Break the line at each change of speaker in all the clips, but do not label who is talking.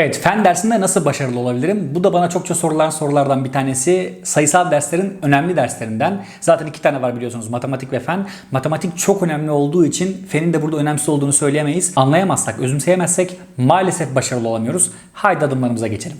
Evet, fen dersinde nasıl başarılı olabilirim? Bu da bana çokça sorulan sorulardan bir tanesi. Sayısal derslerin önemli derslerinden. Zaten iki tane var biliyorsunuz matematik ve fen. Matematik çok önemli olduğu için fenin de burada önemsiz olduğunu söyleyemeyiz. Anlayamazsak, özümseyemezsek maalesef başarılı olamıyoruz. Haydi adımlarımıza geçelim.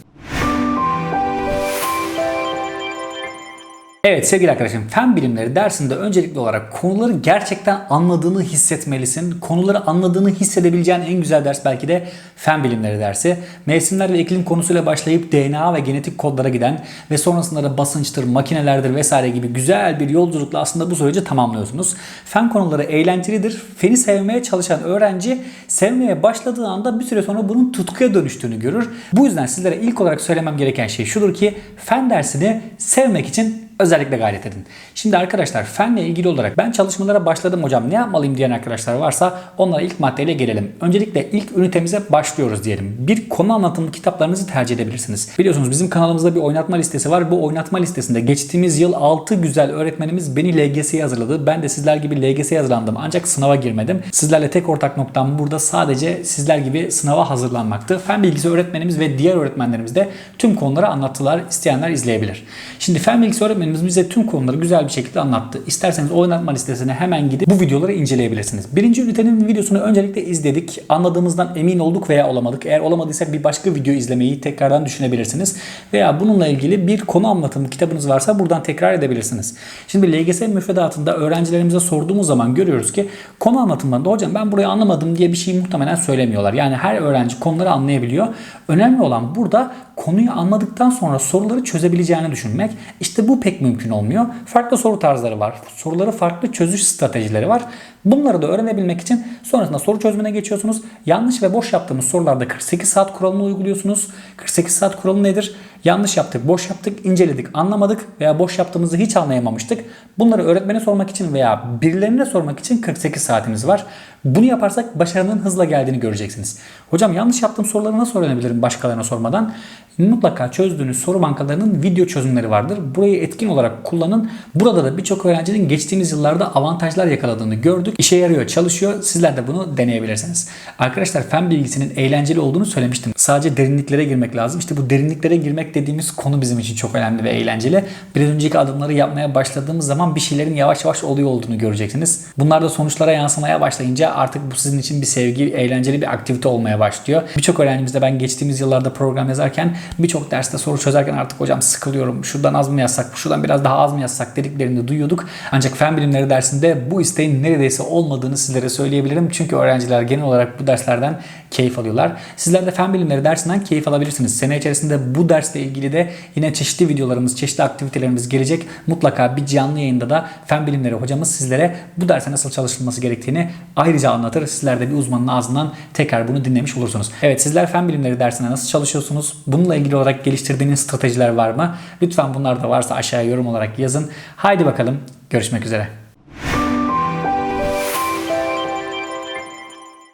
Evet sevgili arkadaşım fen bilimleri dersinde öncelikli olarak konuları gerçekten anladığını hissetmelisin. Konuları anladığını hissedebileceğin en güzel ders belki de fen bilimleri dersi. Mevsimler ve iklim konusuyla başlayıp DNA ve genetik kodlara giden ve sonrasında da basınçtır, makinelerdir vesaire gibi güzel bir yolculukla aslında bu süreci tamamlıyorsunuz. Fen konuları eğlencelidir. Feni sevmeye çalışan öğrenci sevmeye başladığı anda bir süre sonra bunun tutkuya dönüştüğünü görür. Bu yüzden sizlere ilk olarak söylemem gereken şey şudur ki fen dersini sevmek için özellikle gayret edin. Şimdi arkadaşlar fenle ilgili olarak ben çalışmalara başladım hocam ne yapmalıyım diyen arkadaşlar varsa onlara ilk maddeyle gelelim. Öncelikle ilk ünitemize başlıyoruz diyelim. Bir konu anlatımlı kitaplarınızı tercih edebilirsiniz. Biliyorsunuz bizim kanalımızda bir oynatma listesi var. Bu oynatma listesinde geçtiğimiz yıl 6 güzel öğretmenimiz beni LGS'ye hazırladı. Ben de sizler gibi LGS'ye hazırlandım ancak sınava girmedim. Sizlerle tek ortak noktam burada sadece sizler gibi sınava hazırlanmaktı. Fen bilgisi öğretmenimiz ve diğer öğretmenlerimiz de tüm konuları anlattılar. İsteyenler izleyebilir. Şimdi fen bilgisi öğretmenimiz bize tüm konuları güzel bir şekilde anlattı. İsterseniz oynatma listesine hemen gidip bu videoları inceleyebilirsiniz. Birinci ünitenin videosunu öncelikle izledik. Anladığımızdan emin olduk veya olamadık. Eğer olamadıysak bir başka video izlemeyi tekrardan düşünebilirsiniz. Veya bununla ilgili bir konu anlatımı kitabınız varsa buradan tekrar edebilirsiniz. Şimdi LGS müfredatında öğrencilerimize sorduğumuz zaman görüyoruz ki konu anlatımlarında hocam ben burayı anlamadım diye bir şey muhtemelen söylemiyorlar. Yani her öğrenci konuları anlayabiliyor. Önemli olan burada konuyu anladıktan sonra soruları çözebileceğini düşünmek. İşte bu pek mümkün olmuyor. Farklı soru tarzları var. Soruları farklı çözüş stratejileri var. Bunları da öğrenebilmek için sonrasında soru çözümüne geçiyorsunuz. Yanlış ve boş yaptığımız sorularda 48 saat kuralını uyguluyorsunuz. 48 saat kuralı nedir? Yanlış yaptık, boş yaptık, inceledik, anlamadık veya boş yaptığımızı hiç anlayamamıştık. Bunları öğretmene sormak için veya birilerine sormak için 48 saatimiz var. Bunu yaparsak başarının hızla geldiğini göreceksiniz. Hocam yanlış yaptığım soruları nasıl öğrenebilirim başkalarına sormadan? Mutlaka çözdüğünüz soru bankalarının video çözümleri vardır. Burayı etkin olarak kullanın. Burada da birçok öğrencinin geçtiğimiz yıllarda avantajlar yakaladığını gördük. İşe yarıyor, çalışıyor. Sizler de bunu deneyebilirsiniz. Arkadaşlar fen bilgisinin eğlenceli olduğunu söylemiştim. Sadece derinliklere girmek lazım. İşte bu derinliklere girmek dediğimiz konu bizim için çok önemli ve eğlenceli. Biraz önceki adımları yapmaya başladığımız zaman bir şeylerin yavaş yavaş oluyor olduğunu göreceksiniz. Bunlar da sonuçlara yansımaya başlayınca artık bu sizin için bir sevgi, eğlenceli bir aktivite olmaya başlıyor. Birçok öğrencimizde ben geçtiğimiz yıllarda program yazarken birçok derste soru çözerken artık hocam sıkılıyorum. Şuradan az mı yazsak, şuradan biraz daha az mı yazsak dediklerini duyuyorduk. Ancak fen bilimleri dersinde bu isteğin neredeyse olmadığını sizlere söyleyebilirim. Çünkü öğrenciler genel olarak bu derslerden keyif alıyorlar. Sizler de fen bilimleri dersinden keyif alabilirsiniz. Sene içerisinde bu dersle ilgili de yine çeşitli videolarımız, çeşitli aktivitelerimiz gelecek. Mutlaka bir canlı yayında da fen bilimleri hocamız sizlere bu derse nasıl çalışılması gerektiğini ayrıca anlatır. Sizler de bir uzmanın ağzından tekrar bunu dinlemiş olursunuz. Evet sizler fen bilimleri dersine nasıl çalışıyorsunuz? Bununla ilgili olarak geliştirdiğiniz stratejiler var mı? Lütfen bunlar da varsa aşağıya yorum olarak yazın. Haydi bakalım görüşmek üzere.